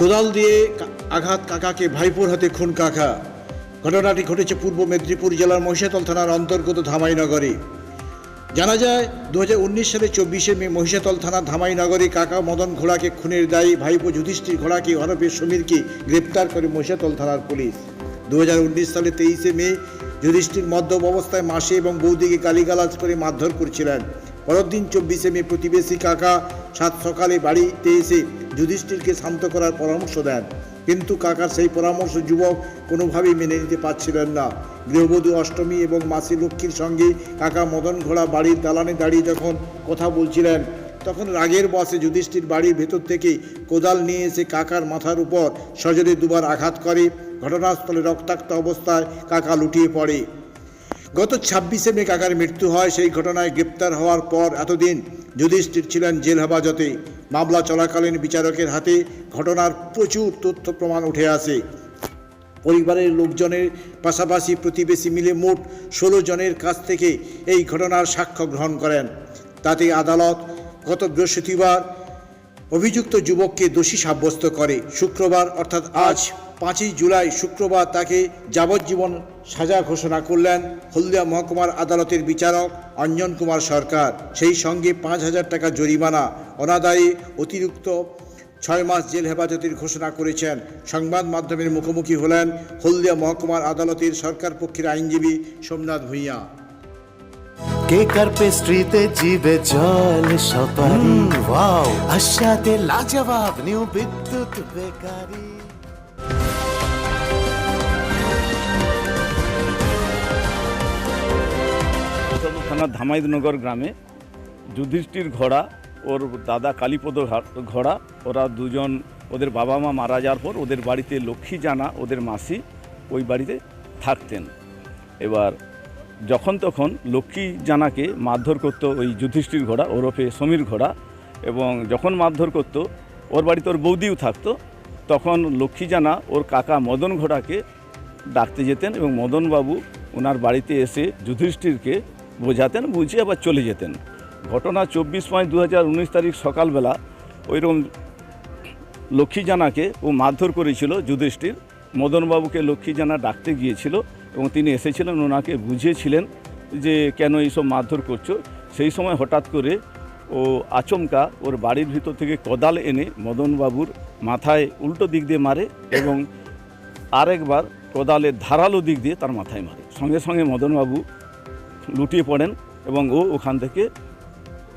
কোদাল দিয়ে আঘাত কাকাকে ভাইপোর হাতে খুন কাকা। ঘটনাটি ঘটেছে পূর্ব মেদিনীপুর জেলার মহিষাতল থানার অন্তর্গত ধামাইনগরে। জানা যায় দু হাজার উনিশ সালে চব্বিশে মে মহিষাতল থানার ধামাইনগরে কাকা মদন ঘোড়াকে খুনের দায়ী ভাইপো যুধিষ্ঠির ঘোড়াকে হরপে সমীরকে গ্রেপ্তার করে মহিষাতল থানার পুলিশ। দু হাজার উনিশ সালে তেইশে মে যুধিষ্ঠির মদ্যপ অবস্থায় মাসে এবং বৌদিকে গালিগালাজ করে মারধর করছিলেন। পরের দিন চব্বিশে মে প্রতিবেশী কাকা সাত সকালে বাড়িতে এসে যুধিষ্ঠিরকে শান্ত করার পরামর্শ দেন। কিন্তু কাকার সেই পরামর্শ যুবক কোনোভাবেই মেনে নিতে পারছিলেন না। গৃহবধূ অষ্টমী এবং মাসি লক্ষ্মীর সঙ্গে কাকা মদন ঘোড়া বাড়ির দালানে দাঁড়িয়ে যখন কথা বলছিলেন, তখন রাগের বসে যুধিষ্ঠির বাড়ির ভেতর থেকে কোদাল নিয়ে এসে কাকার মাথার উপর সজরে দুবার আঘাত করে। ঘটনাস্থলে রক্তাক্ত অবস্থায় কাকা লুটিয়ে পড়ে। গত ছাব্বিশে মে কাকার মৃত্যু হয়। সেই ঘটনায় গ্রেপ্তার হওয়ার পর এতদিন যুধিষ্ঠির ছিলেন জেল হেফাজতে। মামলা চলাকালীন বিচারকের হাতে ঘটনার প্রচুর তথ্য প্রমাণ উঠে আসে। পরিবারের লোকজনের পাশাপাশি প্রতিবেশী মিলে মোট ষোলো জনের কাছ থেকে এই ঘটনার সাক্ষ্য গ্রহণ করেন। তাতে আদালত গত বৃহস্পতিবার অভিযুক্ত যুবককে দোষী সাব্যস্ত করে শুক্রবার, অর্থাৎ আজ পাঁচই জুলাই শুক্রবার তাকে যাবজ্জীবন সাজা ঘোষণা করলেন হলদিয়া মহকুমার আদালতের বিচারক অঞ্জন কুমার সরকার। সেই সঙ্গে পাঁচ হাজার টাকা জরিমানা, অনাদায়ী অতিরিক্ত ছয় মাস জেল হেফাজতের ঘোষণা করেছেন। সংবাদ মাধ্যমের মুখোমুখি হলেন হলদিয়া মহকুমার আদালতের সরকার পক্ষের আইনজীবী সোমনাথ ভূঁইয়া। কেকার পেস্ট্রিতে জিবে জল সপারি? ওয়াও আশাতে লাজবাব নিউ বিদ্যুৎ বেকারি। থানার ধামাইদনগর গ্রামে যুধিষ্ঠির ঘোড়া ওর দাদা কালীপদ ঘা- ঘোড়া ওরা দুজন ওদের বাবা মা মারা যাওয়ার পর ওদের বাড়িতে লক্ষ্মী জানা ওদের মাসি ওই বাড়িতে থাকতেন। এবার যখন তখন লক্ষ্মী জানাকে মারধর করতো ওই যুধিষ্ঠির ঘোড়া, ওরফে সমীর ঘোড়া এবং যখন মারধর করতো, ওর বাড়িতে ওর বৌদিও থাকতো, তখন লক্ষ্মী জানা ওর কাকা মদন ঘোড়াকে ডাকতে যেতেন এবং মদনবাবু ওনার বাড়িতে এসে যুধিষ্ঠিরকে বোঝাতেন, বুঝিয়ে আবার চলে যেতেন। ঘটনা চব্বিশ পাঁচ দু হাজার উনিশ তারিখ সকালবেলা ওইরকম লক্ষ্মী জানাকে ও মারধর করেছিল যুধিষ্ঠির। মদনবাবুকে লক্ষ্মী জানা ডাকতে গিয়েছিল। এবং তিনি এসেছিলেন ওনাকে বুঝিয়েছিলেন যে কেন এইসব মারধর করছ। সেই সময় হঠাৎ করে ও আচমকা ওর বাড়ির ভিতর থেকে কোদাল এনে মদনবাবুর মাথায় উল্টো দিক দিয়ে মারে এবং আরেকবার কোদালের ধারালো দিক দিয়ে তার মাথায় মারে। সঙ্গে সঙ্গে মদনবাবু লুটিয়ে পড়েন এবং ও ওখান থেকে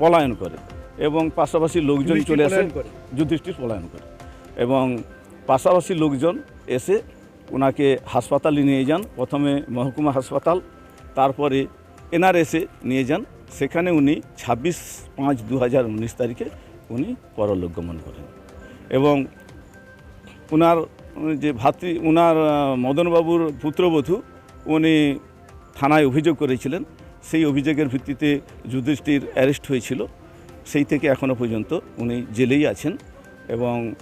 পলায়ন করে এবং পাশাপাশি লোকজন চলে আসে। যুধিষ্ঠির পলায়ন করে এবং পাশাপাশি লোকজন এসে ওনাকে হাসপাতালে নিয়ে যান, প্রথমে মহকুমা হাসপাতাল, তারপরে এনআরএসে নিয়ে যান। সেখানে উনি ছাব্বিশ পাঁচ দু হাজার উনিশ তারিখে উনি পরলোক গমন করেন। এবং ওনার যে ভাতৃ ওনার মদনবাবুর পুত্রবধূ উনি থানায় অভিযোগ করেছিলেন। সেই অভিযোগের ভিত্তিতে যুধিষ্ঠির অ্যারেস্ট হয়েছিল। সেই থেকে এখনও পর্যন্ত উনি জেলেই আছেন এবং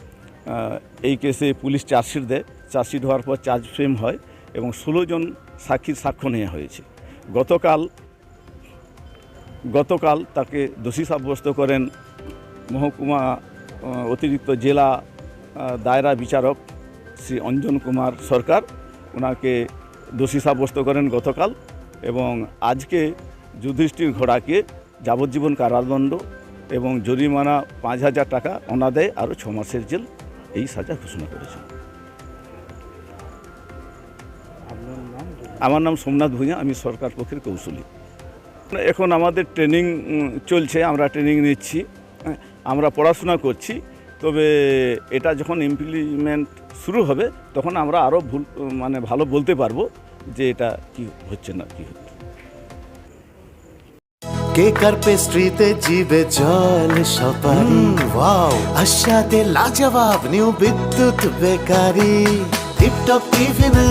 এই কেসে পুলিশ চার্জশিট দেয়। চার্জশিট হওয়ার পর চার্জ ফ্রেম হয় এবং ষোলো জন সাক্ষীর সাক্ষ্য নেওয়া হয়েছে। গতকাল গতকাল তাকে দোষী সাব্যস্ত করেন মহকুমা অতিরিক্ত জেলা দায়রা বিচারক শ্রী অঞ্জন কুমার সরকার। ওনাকে দোষী সাব্যস্ত করেন গতকাল এবং আজকে যুধিষ্ঠির ঘোড়াকে যাবজ্জীবন কারাদণ্ড এবং জরিমানা পাঁচ হাজার টাকা অনাদায় আরও ছ মাসের জেল এই সাজা ঘোষণা করেছেন। আমার নাম সোমনাথ ভূঁইয়া আমি সরকার পক্ষের কৌশলী এখন আমাদের ট্রেনিং চলছে আমরা ট্রেনিং নিচ্ছি হ্যাঁ, আমরা পড়াশোনা করছি তবে এটা যখন ইমপ্লিমেন্ট শুরু হবে তখন আমরা আরও ভুল মানে ভালো বলতে পারব যে এটা কি হচ্ছে না কি হচ্ছে। কেকার পেস্ট্রিতে জিবে জল সপারি? ওয়াও আশাতে লাজবাব নিউ বিদ্যুৎ বেকারি। টিপটপ টিফিনে